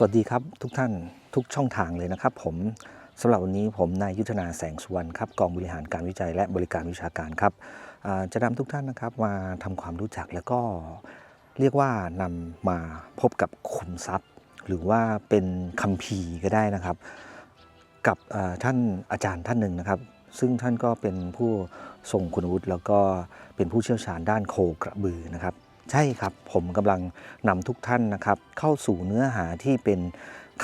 สวัสดีครับทุกท่านทุกช่องทางเลยนะครับ ผมสำหรับวันนี้ผมนายยุทธนาแสงสุวรรณครับกองบริหารการวิจัยและบริการวิชาการครับจะนำทุกท่านนะครับมาทำความรู้จักแล้วก็เรียกว่านำมาพบกับขุมทรัพย์ หรือว่าเป็นคัมภีร์ก็ได้นะครับ กับท่านอาจารย์ท่านหนึ่งนะครับ ซึ่งท่านก็เป็นผู้ทรงคุณวุฒิแล้วก็เป็นผู้เชี่ยวชาญด้านโคกระบือนะครับ ใช่ครับ ผมกำลังนำทุกท่านนะครับ เข้าสู่เนื้อหาที่เป็น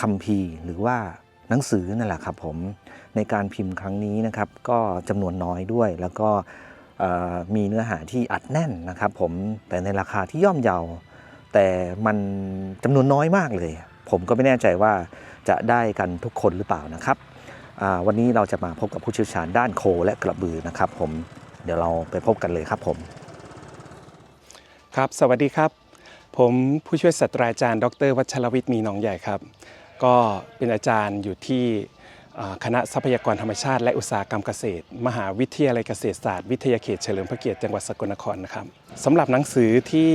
คัมภีร์หรือว่าหนังสือนั่นแหละครับผมในการพิมพ์ครั้งนี้นะครับ ก็จำนวนน้อยด้วยแล้วก็มีเนื้อหาที่อัดแน่นนะครับ ผมแต่ในราคาที่ย่อมเยา แต่มันจำนวนน้อยมากเลย ผมก็ไม่แน่ใจว่าจะได้กันทุกคนหรือเปล่านะครับวันนี้เราจะมาพบกับผู้เชี่ยวชาญด้านโคและกระบือนะครับ ผมเดี๋ยวเราไปพบกันเลยครับผม ครับ สวัสดีครับ ผมผู้ช่วยศาสตราจารย์ ดร วัชรวิทย์มีหนองใหญ่ครับ ก็เป็นอาจารย์อยู่ที่คณะทรัพยากรธรรมชาติและอุตสาหกรรมเกษตร มหาวิทยาลัยเกษตรศาสตร์วิทยาเขตเฉลิมพระเกียรติจังหวัดสกลนครนะครับสำหรับหนังสือที่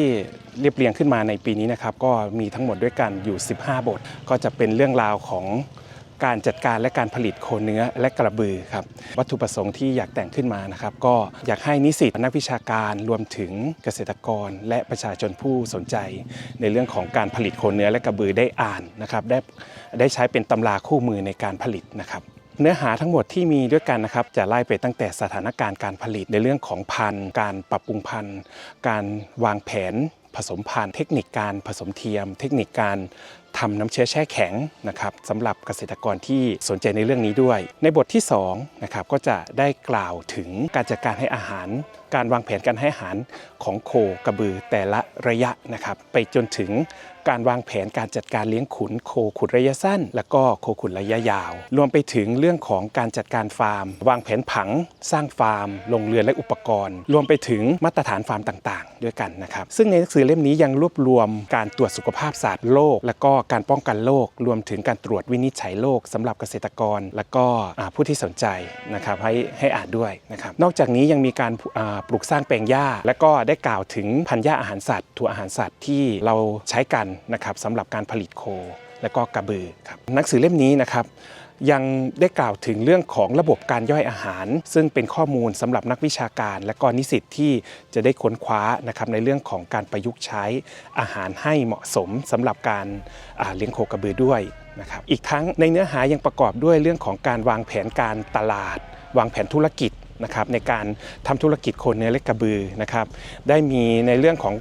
เรียบเรียงขึ้นมาในปีนี้นะครับ ก็มีทั้งหมดด้วยกันอยู่ 15 บท ก็จะเป็นเรื่องราวของ การจัดการและการผลิตโคเนื้อและกระบือครับวัตถุประสงค์ที่อยากแต่งขึ้นมานะครับก็อยากให้นิสิตนักวิชาการรวมถึงเกษตรกร และประชาชนผู้สนใจ ในเรื่องของการผลิตโคเนื้อและกระบือได้อ่านนะครับได้ได้ใช้เป็นตำราคู่มือในการผลิตนะครับเนื้อหาทั้งหมดที่มีด้วยกันนะครับจะไล่ไปตั้งแต่สถานการณ์การผลิตในเรื่องของพันธุ์ การปรับปรุงพันธุ์ การวางแผน ผสมผ่านเทคนิคการผสมเทียม เทคนิคการทำน้ำเชื้อแช่แข็งนะครับสำหรับเกษตรกรที่สนใจในเรื่องนี้ด้วย ในบทที่2นะครับก็จะได้กล่าวถึงการจัดการให้อาหาร การวางแผนการให้อาหารของโคกระบือแต่ละระยะนะครับ ไปจนถึง การวางแผนการจัดการเลี้ยงขุนโคขุนระยะสั้น แล้วก็โคขุนระยะยาว รวมไปถึงเรื่องของการจัดการฟาร์ม วางแผนผัง สร้างฟาร์มโรงเรือนและอุปกรณ์ รวมไปถึงมาตรฐานฟาร์มต่างๆ ด้วยกันนะครับ ซึ่งในหนังสือเล่มนี้ยังรวบรวมการตรวจสุขภาพสัตว์โรคและก็การป้องกันโรครวมถึงการตรวจวินิจฉัยโรคสำหรับเกษตรกร และก็ผู้ที่สนใจนะครับให้ให้อ่านด้วยนะครับนอกจากนี้ยังมีการปลูกสร้างแปลงหญ้า และก็ได้กล่าวถึงพันธุ์หญ้าอาหารสัตว์ถั่วอาหารสัตว์ที่เราใช้กันนะครับสำหรับการผลิตโค และก็กระบือครับหนังสือเล่มนี้นะครับยังได้กล่าวถึงเรื่องของระบบการย่อยอาหาร ซึ่งเป็นข้อมูลสำหรับนักวิชาการ และก็นิสิตที่จะได้ค้นคว้านะครับในเรื่องของการประยุกต์ใช้อาหารให้เหมาะสมสำหรับการาเลี้ยงโคกระบือด้วยนะครับอีกทั้งในเนื้อหายังประกอบด้วยเรื่องของการวางแผนการตลาด วางแผนธุรกิจนะครับในการทำธุรกิจโคเนื้อและกระบือนะครับได้มีในเรื่องของ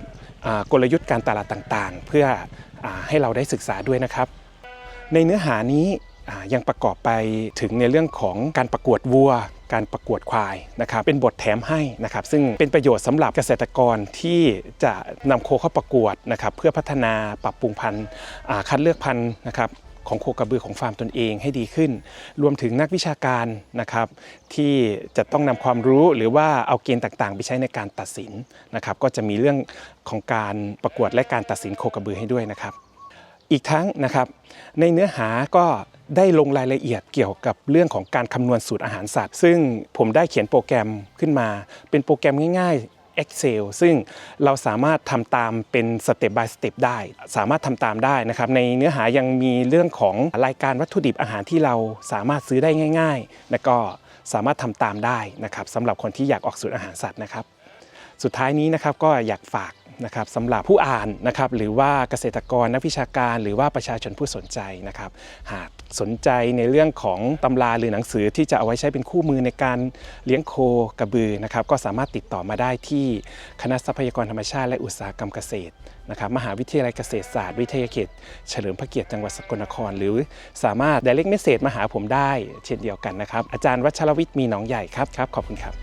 กลยุทธ์การตลาดต่างๆ เพื่ออให้เราได้ศึกษาด้วยนะครับ ในเนื้อหานี้ยังประกอบไปถึงในเรื่องของการประกวดวัว การประกวดควายนะครับ เป็นบทแถมให้นะครับ ซึ่งเป็นประโยชน์สำหรับเกษตรกรที่จะนำโคเข้าประกวดนะครับ เพื่อพัฒนาปรับปรุงพันธุ์คัดเลือกพันธุ์นะครับ ของโคกระบือของฟาร์มตนเองให้ดีขึ้น รวมถึงนักวิชาการนะครับ ที่จะต้องนำความรู้หรือว่าเอาเกณฑ์ต่างๆ ไปใช้ในการตัดสินนะครับ ก็จะมีเรื่องของการประกวดและการตัดสินโคกระบือให้ด้วยนะครับ อีกทั้งนะครับ ในเนื้อหาก็ได้ลงรายละเอียดเกี่ยวกับเรื่องของการคำนวณสูตรอาหารสัตว์ ซึ่งผมได้เขียนโปรแกรมขึ้นมา เป็นโปรแกรมง่าย Excel ซึ่งเราสามารถทำตามเป็นสเต็ป by สเต็ปได้ สามารถทำตามได้นะครับในเนื้อหายังมีเรื่องของรายการวัตถุดิบอาหารที่เราสามารถซื้อได้ง่าย ๆ และก็สามารถทำตามได้นะครับสำหรับคนที่อยากออกสูตรอาหารสัตว์นะครับ สุดท้ายนี้นะครับก็อยากฝาก นะครับสำหรับผู้อ่านนะครับหรือว่าเกษตรกรนักวิชาการ หรือว่าประชาชนผู้สนใจนะครับหากสนใจในเรื่องของตำราหรือหนังสือที่จะเอาไว้ใช้เป็นคู่มือในการเลี้ยงโคกระบือนะครับก็สามารถติดต่อมาได้ที่คณะทรัพยากรธรรมชาติและอุตสาหกรรมเกษตรนะครับมหาวิทยาลัยเกษตรศาสตร์วิทยาเขต เฉลิมพระเกียรติจังหวัดสกลนคร หรือสามารถ direct message มาหาผมได้ เช่นเดียวกันนะครับ อาจารย์วัชรวิทย์มีหนองใหญ่ครับครับ ขอบคุณครับ